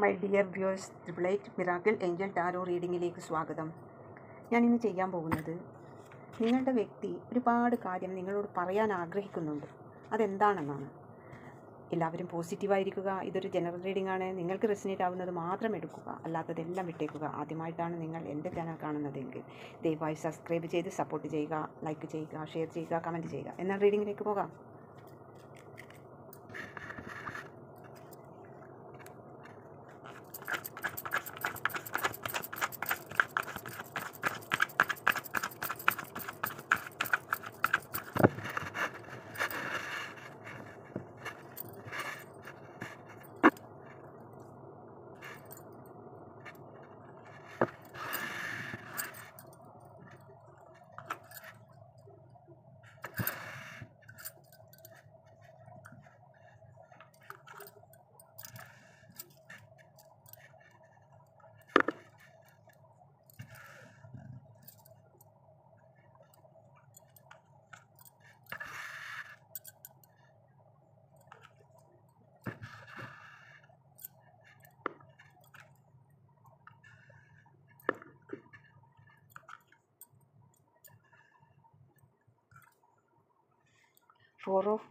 My dear viewers triple eight miracle angel tarot റീഡിങ്ങിലേക്ക് സ്വാഗതം. ഞാൻ ഇന്ന് ചെയ്യാൻ പോകുന്നത് നിങ്ങളുടെ വ്യക്തി ഒരുപാട് കാര്യം നിങ്ങളോട് പറയാൻ ആഗ്രഹിക്കുന്നുണ്ട്. അതെന്താണെന്നാണ്? എല്ലാവരും പോസിറ്റീവായിരിക്കുക ഇതൊരു ജനറൽ റീഡിംഗ് ആണ്. നിങ്ങൾക്ക് റെസിനേറ്റ് ആവുന്നത് മാത്രം എടുക്കുക. അല്ലാത്തതെല്ലാം വിട്ടേക്കുക. ആദ്യമായിട്ടാണ് നിങ്ങൾ എന്റെ ചാനൽ കാണുന്നതെങ്കിൽ ദയവായി സബ്സ്ക്രൈബ് ചെയ്ത് സപ്പോർട്ട് ചെയ്യുക ലൈക്ക് ചെയ്യുക ഷെയർ ചെയ്യുക കമന്റ് ചെയ്യുക. എന്നാൽ റീഡിങ്ങിലേക്ക് പോകാം. ഫോർ ഓഫ്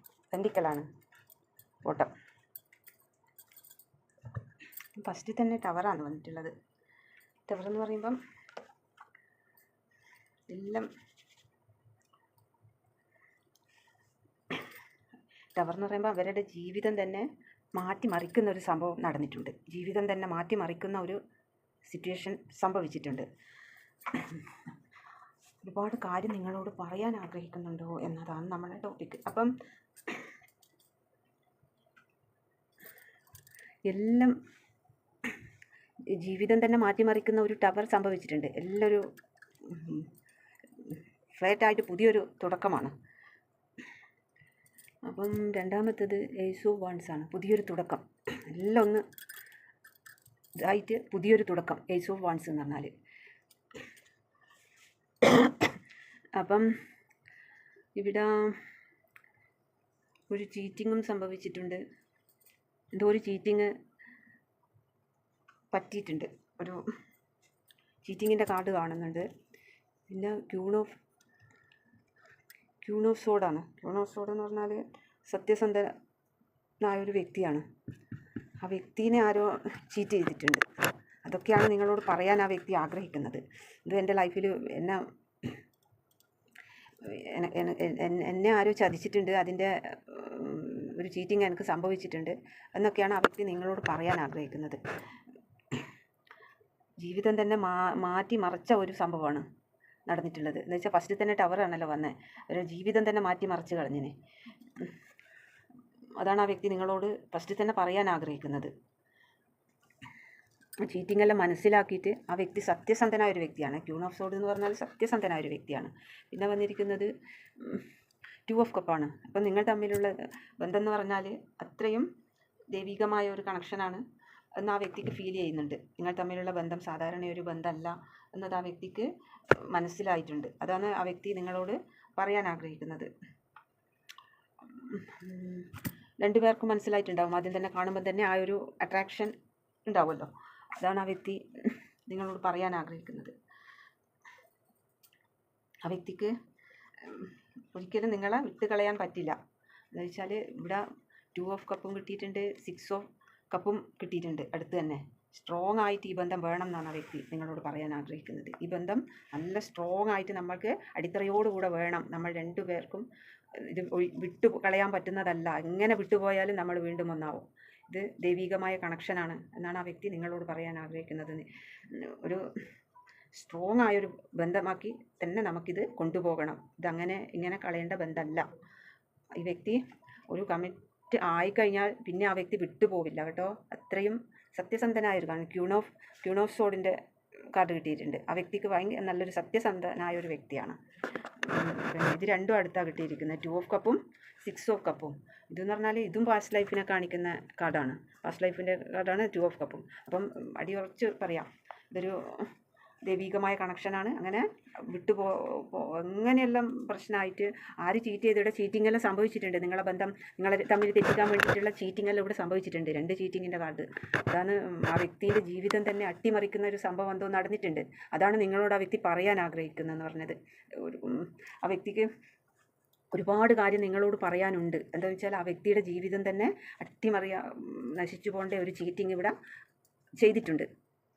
ഓട്ടം ഫസ്റ്റിൽ തന്നെ ടവറാണ് വന്നിട്ടുള്ളത്. ടവർ എന്ന് പറയുമ്പം എല്ലാം ടവർ എന്ന് പറയുമ്പോൾ അവരുടെ ജീവിതം തന്നെ മാറ്റിമറിക്കുന്ന ഒരു സംഭവം നടന്നിട്ടുണ്ട്. ജീവിതം തന്നെ മാറ്റിമറിക്കുന്ന ഒരു സിറ്റുവേഷൻ സംഭവിച്ചിട്ടുണ്ട്. ഒരുപാട് കാര്യം നിങ്ങളോട് പറയാൻ ആഗ്രഹിക്കുന്നുണ്ടോ എന്നതാണ് നമ്മുടെ ടോപ്പിക് അപ്പം എല്ലാം ജീവിതം തന്നെ മാറ്റിമറിക്കുന്ന ഒരു ടവർ സംഭവിച്ചിട്ടുണ്ട്. എല്ലാവരും ഫ്ലാറ്റായിട്ട് പുതിയൊരു തുടക്കമാണ്. അപ്പം രണ്ടാമത്തത് ഏസു വൺസ് ആണ് പുതിയൊരു തുടക്കം. എല്ലാം ഒന്ന് ഇതായിട്ട് പുതിയൊരു തുടക്കം. ഏസു വൺസ് എന്ന് പറഞ്ഞാൽ അപ്പം ഇവിടെ ഒരു ചീറ്റിങ്ങും സംഭവിച്ചിട്ടുണ്ട്. എന്തോ ഒരു ചീറ്റിങ് പറ്റിയിട്ടുണ്ട്. ഒരു ചീറ്റിങ്ങിന്റെ കാർഡ് കാണുന്നുണ്ട്. പിന്നെ ക്യൂൺ ഓഫ് ക്യൂൺ ഓഫ് സോഡാണ് ക്യൂൺ ഓഫ് സോഡ് എന്ന് പറഞ്ഞാൽ സത്യസന്ധനായ ഒരു വ്യക്തിയാണ്. ആ വ്യക്തിനെ ആരോ ചീറ്റ് ചെയ്തിട്ടുണ്ട്. അതൊക്കെയാണ് നിങ്ങളോട് പറയാൻ ആ വ്യക്തി ആഗ്രഹിക്കുന്നത്. ഇത് എന്റെ ലൈഫിൽ എന്നെ എന്നെ ആരോ ചതിച്ചിട്ടുണ്ട് അതിന്റെ ഒരു ചീറ്റിംഗ് എനിക്ക് സംഭവിച്ചിട്ടുണ്ട് എന്നൊക്കെയാണ് ആ വ്യക്തി നിങ്ങളോട് പറയാൻ ആഗ്രഹിക്കുന്നത്. ജീവിതം തന്നെ മാ മാറ്റി മറിച്ച ഒരു സംഭവമാണ് നടന്നിട്ടുള്ളത്. എന്ന് വെച്ചാൽ ഫസ്റ്റിൽ തന്നെ ടവറാണല്ലോ വന്നത് ഒരു ജീവിതം തന്നെ മാറ്റി മറിച്ച് കളഞ്ഞിനെ. അതാണ് ആ വ്യക്തി നിങ്ങളോട് ഫസ്റ്റിൽ തന്നെ പറയാൻ ആഗ്രഹിക്കുന്നത്. ചീറ്റിംഗ് എല്ലാം മനസ്സിലാക്കിയിട്ട് ആ വ്യക്തി സത്യസന്ധനായ ഒരു വ്യക്തിയാണ്. ക്യൂൺ ഓഫ് സോഡ് എന്ന് പറഞ്ഞാൽ സത്യസന്ധനായ ഒരു വ്യക്തിയാണ്. പിന്നെ വന്നിരിക്കുന്നത് ടു ഓഫ് കപ്പാണ് അപ്പം നിങ്ങൾ തമ്മിലുള്ള ബന്ധം എന്ന് പറഞ്ഞാൽ അത്രയും ദൈവികമായ ഒരു കണക്ഷനാണ് എന്ന് ആ വ്യക്തിക്ക് ഫീൽ ചെയ്യുന്നുണ്ട്. നിങ്ങൾ തമ്മിലുള്ള ബന്ധം സാധാരണ ഒരു ബന്ധമല്ല എന്നത് ആ വ്യക്തിക്ക് മനസ്സിലായിട്ടുണ്ട്. അതാണ് ആ വ്യക്തി നിങ്ങളോട് പറയാൻ ആഗ്രഹിക്കുന്നത്. രണ്ടുപേർക്കും മനസ്സിലായിട്ടുണ്ടാവും. ആദ്യം തന്നെ കാണുമ്പോൾ തന്നെ ആ ഒരു അട്രാക്ഷൻ ഉണ്ടാവുമല്ലോ. അതാണ് ആ വ്യക്തി നിങ്ങളോട് പറയാൻ ആഗ്രഹിക്കുന്നത്. ആ വ്യക്തിക്ക് ഒരിക്കലും നിങ്ങളെ വിട്ട് കളയാൻ പറ്റില്ല. എന്ന് വെച്ചാൽ ഇവിടെ ടു ഓഫ് കപ്പും കിട്ടിയിട്ടുണ്ട് സിക്സ് ഓഫ് കപ്പും കിട്ടിയിട്ടുണ്ട് അടുത്ത് തന്നെ. സ്ട്രോങ് ആയിട്ട് ഈ ബന്ധം വേണം എന്നാണ് ആ വ്യക്തി നിങ്ങളോട് പറയാൻ ആഗ്രഹിക്കുന്നത്. ഈ ബന്ധം നല്ല സ്ട്രോങ് ആയിട്ട് നമ്മൾക്ക് അടിത്തറയോടുകൂടെ വേണം. നമ്മൾ രണ്ടു പേർക്കും ഇത് വിട്ടു കളയാൻ പറ്റുന്നതല്ല. എങ്ങനെ വിട്ടുപോയാലും നമ്മൾ വീണ്ടും ഒന്നാവും. ഇത് ദൈവികമായ കണക്ഷനാണ് എന്നാണ് ആ വ്യക്തി നിങ്ങളോട് പറയാൻ ആഗ്രഹിക്കുന്നത്. ഒരു സ്ട്രോങ് ആയൊരു ബന്ധമാക്കി തന്നെ നമുക്കിത് കൊണ്ടുപോകണം. ഇതങ്ങനെ ഇങ്ങനെ കളയേണ്ട ബന്ധമല്ല ഈ വ്യക്തി ഒരു കമ്മിറ്റ് ആയിക്കഴിഞ്ഞാൽ പിന്നെ ആ വ്യക്തി വിട്ടുപോവില്ല കേട്ടോ. അത്രയും സത്യസന്ധനായൊരു കാരണം ക്യൂൺ ഓഫ് ക്യൂൺ ഓഫ് സോഡിന്റെ കാർഡ് കിട്ടിയിട്ടുണ്ട്. ആ വ്യക്തിക്ക് ഭയങ്കര നല്ലൊരു സത്യസന്ധനായ ഒരു വ്യക്തിയാണ്. ഇത് രണ്ടും അടുത്താണ് കിട്ടിയിരിക്കുന്നത്. ടു ഓഫ് കപ്പും സിക്സ് ഓഫ് കപ്പും ഇതെന്ന് പറഞ്ഞാൽ ഇതും പാസ്റ്റ് ലൈഫിനെ കാണിക്കുന്ന കാർഡാണ് പാസ്റ്റ് ലൈഫിന്റെ കാർഡാണ് ടു ഓഫ് കപ്പും അപ്പം അടിയുറച്ച് പറയാം. ഇതൊരു ദൈവികമായ കണക്ഷനാണ്. അങ്ങനെ വിട്ടുപോ എങ്ങനെയെല്ലാം പ്രശ്നമായിട്ട് ആര് ചീറ്റ് ചെയ്തിവിടെ ചീറ്റിംഗ് എല്ലാം സംഭവിച്ചിട്ടുണ്ട്? നിങ്ങളുടെ ബന്ധം നിങ്ങളെ തമ്മിൽ തെറ്റിക്കാൻ വേണ്ടിയിട്ടുള്ള ചീറ്റിംഗ് എല്ലാം ഇവിടെ സംഭവിച്ചിട്ടുണ്ട്. രണ്ട് ചീറ്റിങ്ങിന്റെ കാർഡ്. അതാണ് ആ വ്യക്തിയുടെ ജീവിതം തന്നെ അട്ടിമറിക്കുന്ന ഒരു സംഭവം എന്തോ നടന്നിട്ടുണ്ട്. അതാണ് നിങ്ങളോട് ആ വ്യക്തി പറയാൻ ആഗ്രഹിക്കുന്നതെന്ന് പറഞ്ഞത്. ഒരു ആ വ്യക്തിക്ക് ഒരുപാട് കാര്യം നിങ്ങളോട് പറയാനുണ്ട്. എന്താ വെച്ചാൽ ആ വ്യക്തിയുടെ ജീവിതം തന്നെ അട്ടിമറിയാ നശിച്ചു പോകേണ്ട ഒരു ചീറ്റിംഗ് ഇവിടെ ചെയ്തിട്ടുണ്ട്.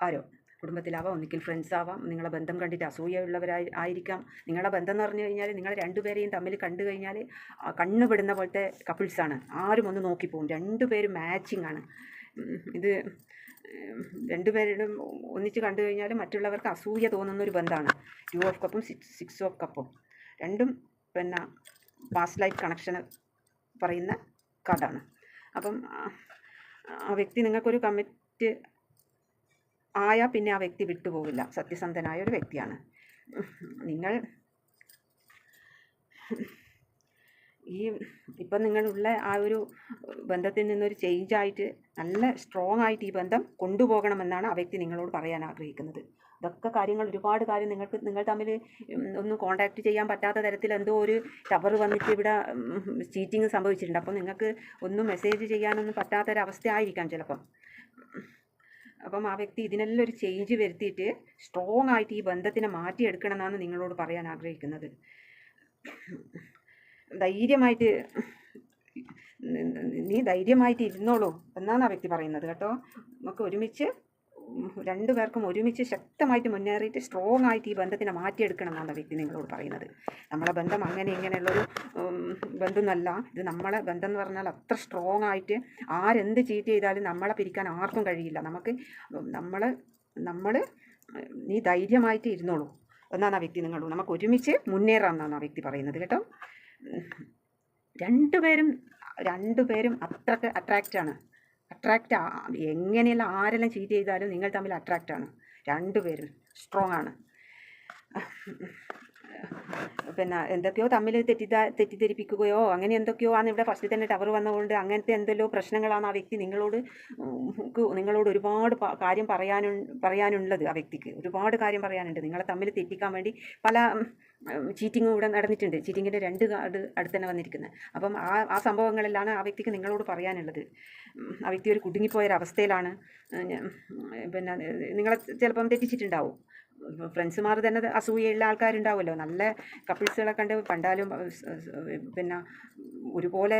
ആരോ? കുടുംബത്തിലാവാം ഒന്നിക്കൽ ഫ്രണ്ട്സ് ആവാം നിങ്ങളെ ബന്ധം കണ്ടിട്ട് അസൂയുള്ളവരായി ആയിരിക്കാം. നിങ്ങളുടെ ബന്ധം എന്ന് പറഞ്ഞു കഴിഞ്ഞാൽ നിങ്ങൾ രണ്ടുപേരെയും തമ്മിൽ കണ്ടു കഴിഞ്ഞാൽ കണ്ണുപെടുന്ന കണ്ണ് പെടുന്ന പോലത്തെ കപ്പിൾസാണ് ആരും ഒന്ന് നോക്കിപ്പോവും രണ്ടുപേരും മാച്ചിങ് ആണ്. ഇത് രണ്ടുപേരും ഒന്നിച്ച് കണ്ടു കഴിഞ്ഞാൽ മറ്റുള്ളവർക്ക് അസൂയ തോന്നുന്ന ഒരു ബന്ധമാണ്. ടു ഓഫ് കപ്പും സിക്സ് സിക്സ് ഓഫ് കപ്പും രണ്ടും പിന്നെ പാസ്റ്റ് ലൈഫ് കണക്ഷൻ പറയുന്ന കാർഡാണ് അപ്പം ആ വ്യക്തി നിങ്ങൾക്കൊരു കമ്മിറ്റ് ആയാൽ പിന്നെ ആ വ്യക്തി വിട്ടുപോകില്ല സത്യസന്ധനായ ഒരു വ്യക്തിയാണ്. നിങ്ങൾ ഈ ഇപ്പം നിങ്ങളുള്ള ആ ഒരു ബന്ധത്തിൽ നിന്നൊരു ചേഞ്ച് ആയിട്ട് നല്ല സ്ട്രോങ് ആയിട്ട് ഈ ബന്ധം കൊണ്ടുപോകണമെന്നാണ് ആ വ്യക്തി നിങ്ങളോട് പറയാൻ ആഗ്രഹിക്കുന്നത്. ഇതൊക്കെ കാര്യങ്ങൾ ഒരുപാട് കാര്യം നിങ്ങൾക്ക് നിങ്ങൾ തമ്മിൽ ഒന്നും കോണ്ടാക്ട് ചെയ്യാൻ പറ്റാത്ത തരത്തിൽ എന്തോ ഒരു ടവർ വന്നിട്ട് ഇവിടെ ചീറ്റിങ് സംഭവിച്ചിട്ടുണ്ട്. അപ്പോൾ നിങ്ങൾക്ക് ഒന്നും മെസ്സേജ് ചെയ്യാനൊന്നും പറ്റാത്തൊരവസ്ഥ ആയിരിക്കാം ചിലപ്പം. അപ്പം ആ വ്യക്തി ഇതിനെല്ലാം ഒരു ചേഞ്ച് വരുത്തിയിട്ട് സ്ട്രോങ് ആയിട്ട് ഈ ബന്ധത്തിനെ മാറ്റിയെടുക്കണം എന്നാണ് നിങ്ങളോട് പറയാൻ ആഗ്രഹിക്കുന്നത്. ധൈര്യമായിട്ട് നീ ധൈര്യമായിട്ട് ഇരുന്നോളൂ എന്നാണ് ആ വ്യക്തി പറയുന്നത് കേട്ടോ. നമുക്ക് ഒരുമിച്ച് രണ്ടു പേർക്കും ഒരുമിച്ച് ശക്തമായിട്ട് മുന്നേറിയിട്ട് സ്ട്രോങ് ആയിട്ട് ഈ ബന്ധത്തിനെ മാറ്റിയെടുക്കണം എന്നാണ് വ്യക്തി നിങ്ങളോട് പറയുന്നത്. നമ്മളെ ബന്ധം അങ്ങനെ ഇങ്ങനെയുള്ളൊരു ഉം, ബന്ധമൊന്നുമല്ല ഇത് നമ്മളെ ബന്ധം എന്ന് പറഞ്ഞാൽ അത്ര സ്ട്രോങ് ആയിട്ട് ആരെന്ത് ചീറ്റ് ചെയ്താലും നമ്മളെ പിരിക്കാൻ ആർക്കും കഴിയില്ല. നമുക്ക് നമ്മൾ നമ്മൾ നീ ധൈര്യമായിട്ട് ഇരുന്നോളൂ എന്നാണ് ആ വ്യക്തി നിങ്ങളോട്. നമുക്ക് ഒരുമിച്ച് മുന്നേറാം എന്നാണ് ആ വ്യക്തി പറയുന്നത് കേട്ടോ. രണ്ടുപേരും രണ്ടുപേരും അത്രയ്ക്ക് അട്രാക്റ്റാണ് അട്രാക്റ്റ് എങ്ങനെയുള്ള ആരെല്ലാം ചീറ്റ് ചെയ്താലും നിങ്ങൾ തമ്മിൽ അട്രാക്റ്റാണ് രണ്ടുപേരും സ്ട്രോങ് ആണ്. പിന്നെ എന്തൊക്കെയോ തമ്മിൽ തെറ്റിദ്ധാ തെറ്റിദ്ധരിപ്പിക്കുകയോ അങ്ങനെ എന്തൊക്കെയോ ആണ് ഇവിടെ ഫസ്റ്റിൽ തന്നെ ടവർ വന്നതുകൊണ്ട് അങ്ങനത്തെ എന്തെല്ലോ പ്രശ്നങ്ങളാണ് ആ വ്യക്തി നിങ്ങളോട് നിങ്ങളോട് ഒരുപാട് കാര്യം പറയാനു പറയാനുള്ളത് ആ വ്യക്തിക്ക്. ഒരുപാട് കാര്യം പറയാനുണ്ട്. നിങ്ങളെ തമ്മിൽ തെറ്റിക്കാൻ വേണ്ടി പല ചീറ്റിങ്ങും ഇവിടെ നടന്നിട്ടുണ്ട്. ചീറ്റിങ്ങിന്റെ രണ്ട് കാർഡ് അടുത്ത് തന്നെ വന്നിരിക്കുന്നത് അപ്പം ആ ആ സംഭവങ്ങളെല്ലാം ആ വ്യക്തിക്ക് നിങ്ങളോട് പറയാനുള്ളത്. ആ വ്യക്തി ഒരു കുടുങ്ങിപ്പോയൊരവസ്ഥയിലാണ്. പിന്നെ നിങ്ങളെ ചിലപ്പം തെറ്റിച്ചിട്ടുണ്ടാവും. ഫ്രണ്ട്സുമാർ തന്നെ അസൂയുള്ള ആൾക്കാരുണ്ടാവുമല്ലോ. നല്ല കപ്പിൾസുകളെ കണ്ട് കണ്ടാലും പിന്നെ ഒരുപോലെ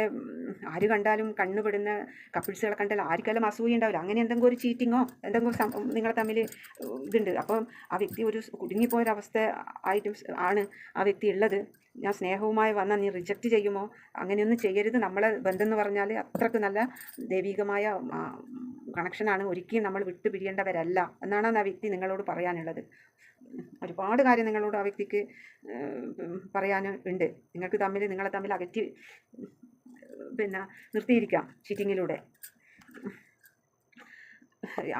ആര് കണ്ടാലും കണ്ണുപെടുന്ന കപ്പിൾസുകളെ കണ്ടാൽ ആർക്കെല്ലാം അസൂയ ഉണ്ടാവില്ല. അങ്ങനെ എന്തെങ്കിലും ഒരു ചീറ്റിങ്ങോ എന്തെങ്കിലും നിങ്ങളെ തമ്മിൽ ഇതുണ്ട്. അപ്പം ആ വ്യക്തി ഒരു കുടുങ്ങിപ്പോയൊരവസ്ഥ ആയിട്ടും ആണ് ആ വ്യക്തി ഉള്ളത്. ഞാൻ സ്നേഹവുമായി വന്നാൽ നീ റിജക്റ്റ് ചെയ്യുമോ? അങ്ങനെയൊന്നും ചെയ്യരുത്. നമ്മളെ ബന്ധം എന്ന് പറഞ്ഞാൽ അത്രയ്ക്ക് നല്ല ദൈവികമായ കണക്ഷനാണ് ഒരിക്കലും നമ്മൾ വിട്ടുപിരിയേണ്ടവരല്ല എന്നാണ് ആ വ്യക്തി നിങ്ങളോട് പറയാനുള്ളത്. ഒരുപാട് കാര്യം നിങ്ങളോട് ആ വ്യക്തിക്ക് പറയാൻ ഉണ്ട്. നിങ്ങൾക്ക് തമ്മിൽ നിങ്ങളെ തമ്മിൽ അകറ്റി പിന്നെ നിർത്തിയിരിക്കാം ചീറ്റിങ്ങിലൂടെ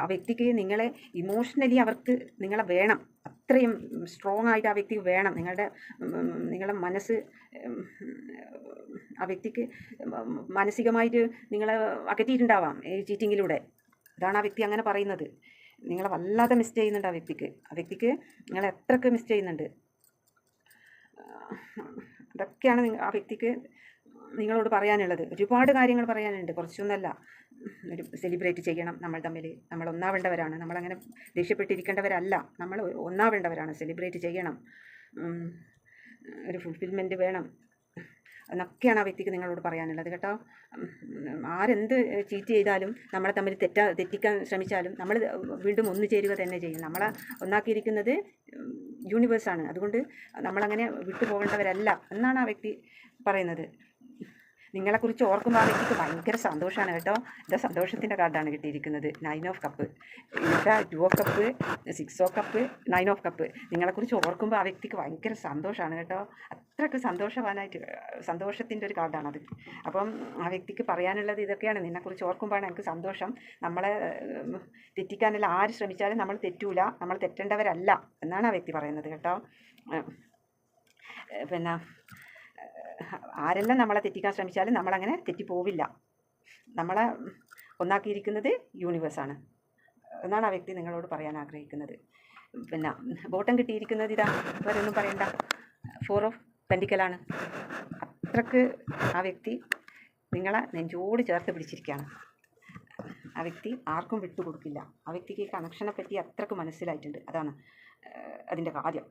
ആ വ്യക്തിക്ക് നിങ്ങളെ ഇമോഷണലി അവർക്ക് നിങ്ങളെ വേണം. അത്രയും സ്ട്രോങ് ആയിട്ട് ആ വ്യക്തി വേണം. നിങ്ങളുടെ നിങ്ങളെ നിങ്ങളുടെ മനസ്സ് ആ വ്യക്തിക്ക് മാനസികമായിട്ട് നിങ്ങളെ അകറ്റിയിട്ടുണ്ടാവാം ഈ ചീറ്റിങ്ങിലൂടെ അതാണ് ആ വ്യക്തി അങ്ങനെ പറയുന്നത്. നിങ്ങൾ വല്ലാതെ മിസ് ചെയ്യുന്നുണ്ട് ആ വ്യക്തിക്ക്. ആ വ്യക്തിക്ക് നിങ്ങളെ എത്രക്ക് മിസ് ചെയ്യുന്നുണ്ട്? അതൊക്കെയാണ് നിങ്ങൾ ആ വ്യക്തിക്ക് നിങ്ങളോട് പറയാനുള്ളത്. ഒരുപാട് കാര്യങ്ങൾ പറയാനുണ്ട്. കുറച്ചൊന്നല്ല. ഒരു സെലിബ്രേറ്റ് ചെയ്യണം നമ്മൾ തമ്മിൽ. നമ്മൾ ഒന്നാവേണ്ടവരാണ്. നമ്മളങ്ങനെ ദേഷ്യപ്പെട്ടിരിക്കേണ്ടവരല്ല. നമ്മൾ ഒന്നാവേണ്ടവരാണ്. സെലിബ്രേറ്റ് ചെയ്യണം. ഒരു ഫുൾഫിൽമെന്റ് വേണം. എന്നൊക്കെയാണ് ആ വ്യക്തിക്ക് നിങ്ങളോട് പറയാനുള്ളത് കേട്ടോ. ആരെന്ത് ചീറ്റ് ചെയ്താലും നമ്മളെ തമ്മിൽ തെറ്റാ തെറ്റിക്കാൻ ശ്രമിച്ചാലും നമ്മൾ വീണ്ടും ഒന്നു ചേരുക തന്നെ ചെയ്യും. നമ്മളെ ഒന്നാക്കിയിരിക്കുന്നത് യൂണിവേഴ്സാണ് അതുകൊണ്ട് നമ്മളങ്ങനെ വിട്ടുപോകേണ്ടവരല്ല എന്നാണ് ആ വ്യക്തി പറയുന്നത്. നിങ്ങളെക്കുറിച്ച് ഓർക്കുമ്പോൾ വ്യക്തിക്ക് ഭയങ്കര സന്തോഷമാണ് കേട്ടോ. ഇത് സന്തോഷത്തിന്റെ കാർഡാണ് കിട്ടിയിരിക്കുന്നത്. നയൻ ഓഫ് കപ്പ് ഇവിടെ two of cup six of cup nine of cup നിങ്ങളെക്കുറിച്ച് ഓർക്കുമ്പോൾ ആ വ്യക്തിക്ക് ഭയങ്കര സന്തോഷമാണ് കേട്ടോ. അത്രയ്ക്ക് സന്തോഷവാനായിട്ട് സന്തോഷത്തിന്റെ ഒരു കാർഡാണത് അപ്പം ആ വ്യക്തിക്ക് പറയാനുള്ളത് ഇതൊക്കെയാണ്. നിന്നെക്കുറിച്ച് ഓർക്കുമ്പോഴാണ് എനിക്ക് സന്തോഷം. നമ്മളെ തെറ്റിക്കാനല്ല ആര് ശ്രമിച്ചാലും നമ്മൾ തെറ്റൂല. നമ്മൾ തെറ്റേണ്ടവരല്ല എന്നാണ് ആ വ്യക്തി പറയുന്നത് കേട്ടോ. പിന്നെ ആരെല്ലാം നമ്മളെ തെറ്റിക്കാൻ ശ്രമിച്ചാലും നമ്മളങ്ങനെ തെറ്റിപ്പോവില്ല. നമ്മളെ ഒന്നാക്കിയിരിക്കുന്നത് യൂണിവേഴ്സാണ് എന്നാണ് ആ വ്യക്തി നിങ്ങളോട് പറയാൻ ആഗ്രഹിക്കുന്നത്? പിന്നെ ബോട്ടം കിട്ടിയിരിക്കുന്നത് ഇതാ. വേറൊന്നും പറയണ്ട. ഫോർ ഓഫ് പെൻഡിക്കലാണ് അത്രയ്ക്ക് ആ വ്യക്തി നിങ്ങളെ നെഞ്ചോട് ചേർത്ത് പിടിച്ചിരിക്കുകയാണ്. ആ വ്യക്തി ആർക്കും വിട്ടുകൊടുക്കില്ല ആ വ്യക്തിക്ക് ഈ കണക്ഷനെ പറ്റി അത്രയ്ക്ക് മനസ്സിലായിട്ടുണ്ട്. അതാണ് അതിന്റെ കാര്യം.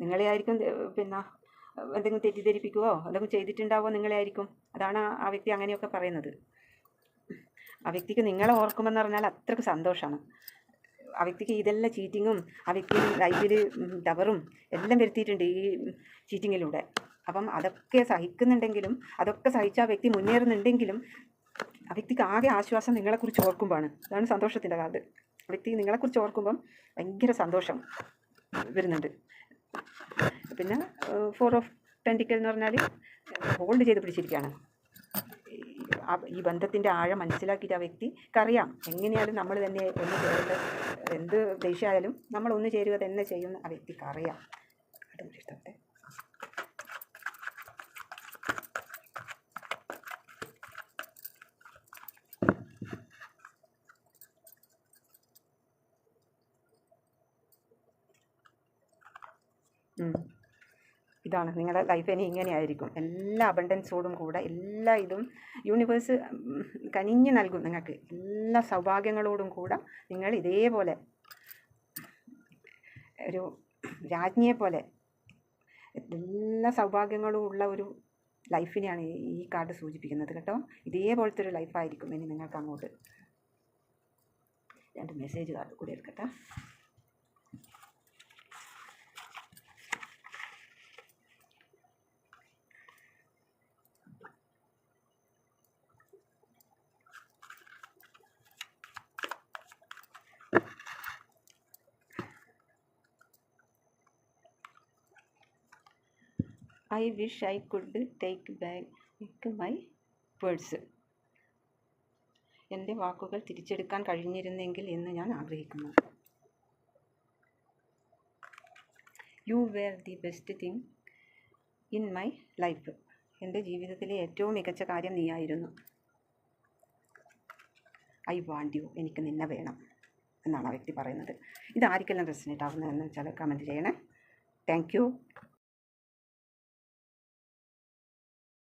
നിങ്ങളെ ആയിരിക്കും പിന്നെ എന്തെങ്കിലും തെറ്റിദ്ധരിപ്പിക്കുവോ? എന്തെങ്കിലും ചെയ്തിട്ടുണ്ടാവോ നിങ്ങളെ ആയിരിക്കും? അതാണ് ആ- വ്യക്തി അങ്ങനെയൊക്കെ പറയുന്നത്. ആ വ്യക്തിക്ക് നിങ്ങളെ ഓർക്കുമെന്ന് പറഞ്ഞാൽ അത്രയ്ക്ക് സന്തോഷമാണ്. ആ വ്യക്തിക്ക് ഇതെല്ലാം ചീറ്റിങ്ങും ആ വ്യക്തി ലൈഫിൽ ടവറും എല്ലാം വരുത്തിയിട്ടുണ്ട് ഈ ചീറ്റിങ്ങിലൂടെ അപ്പം അതൊക്കെ സഹിക്കുന്നുണ്ടെങ്കിലും അതൊക്കെ സഹിച്ച ആ വ്യക്തി മുന്നേറുന്നുണ്ടെങ്കിലും ആ വ്യക്തിക്ക് ആകെ ആശ്വാസം നിങ്ങളെക്കുറിച്ച് ഓർക്കുമ്പോഴാണ്. അതാണ് സന്തോഷത്തിന്റെ ആ വ്യക്തി നിങ്ങളെക്കുറിച്ച് ഓർക്കുമ്പം ഭയങ്കര സന്തോഷം വരുന്നുണ്ട്. പിന്നെ ഫോർ ഓഫ് പെന്റിക്കൽ എന്ന് പറഞ്ഞാൽ ഹോൾഡ് ചെയ്ത് പിടിച്ചിരിക്കുകയാണ് ഈ- ബന്ധത്തിന്റെ ആഴം മനസ്സിലാക്കിയിട്ട് ആ വ്യക്തിക്കറിയാം എങ്ങനെയാലും നമ്മൾ തന്നെ ഒന്ന് ചേരുന്നത് എന്ത് ദേഷ്യമായാലും നമ്മൾ ഒന്ന് ചേരുക തന്നെ ചെയ്യുന്ന ആ വ്യക്തിക്ക് അറിയാം അതും ഇതാണ്. നിങ്ങളുടെ ലൈഫ് ഇനി ഇങ്ങനെയായിരിക്കും. എല്ലാ അബണ്ടൻസോടും കൂടെ എല്ലാ ഇതും യൂണിവേഴ്സ് കനിഞ്ഞ് നൽകും നിങ്ങൾക്ക്. എല്ലാ സൗഭാഗ്യങ്ങളോടും കൂടെ നിങ്ങൾ ഇതേപോലെ ഒരു രാജ്ഞിയെ പോലെ എല്ലാ സൗഭാഗ്യങ്ങളും ഉള്ള ഒരു ലൈഫിനെയാണ് ഈ കാർഡ് സൂചിപ്പിക്കുന്നത് കേട്ടോ. ഇതേപോലത്തെ ഒരു ലൈഫായിരിക്കും ഇനി നിങ്ങൾക്ക് അങ്ങോട്ട്. രണ്ട് മെസ്സേജ് കാർഡ് കൂടി എടുക്കട്ടെ. I wish I could take back my words എന്റെ വാക്കുകൾ തിരിച്ചെടുക്കാൻ കഴിഞ്ഞിരുന്നെങ്കിൽ എന്ന് ഞാൻ ആഗ്രഹിക്കുന്നു. You were the best thing in my life എന്റെ ജീവിതത്തിലെ ഏറ്റവും മികച്ച കാര്യം നീയായിരുന്നു. ഐ വാണ്ട് യു എനിക്ക് നിന്നെ വേണം എന്നാണ് ആ വ്യക്തി പറയുന്നത്. ഇത് റെസിനേറ്റ് ആവുന്നതെന്ന് വെച്ചാൽ കമന്റ് ചെയ്യണേ. Thank you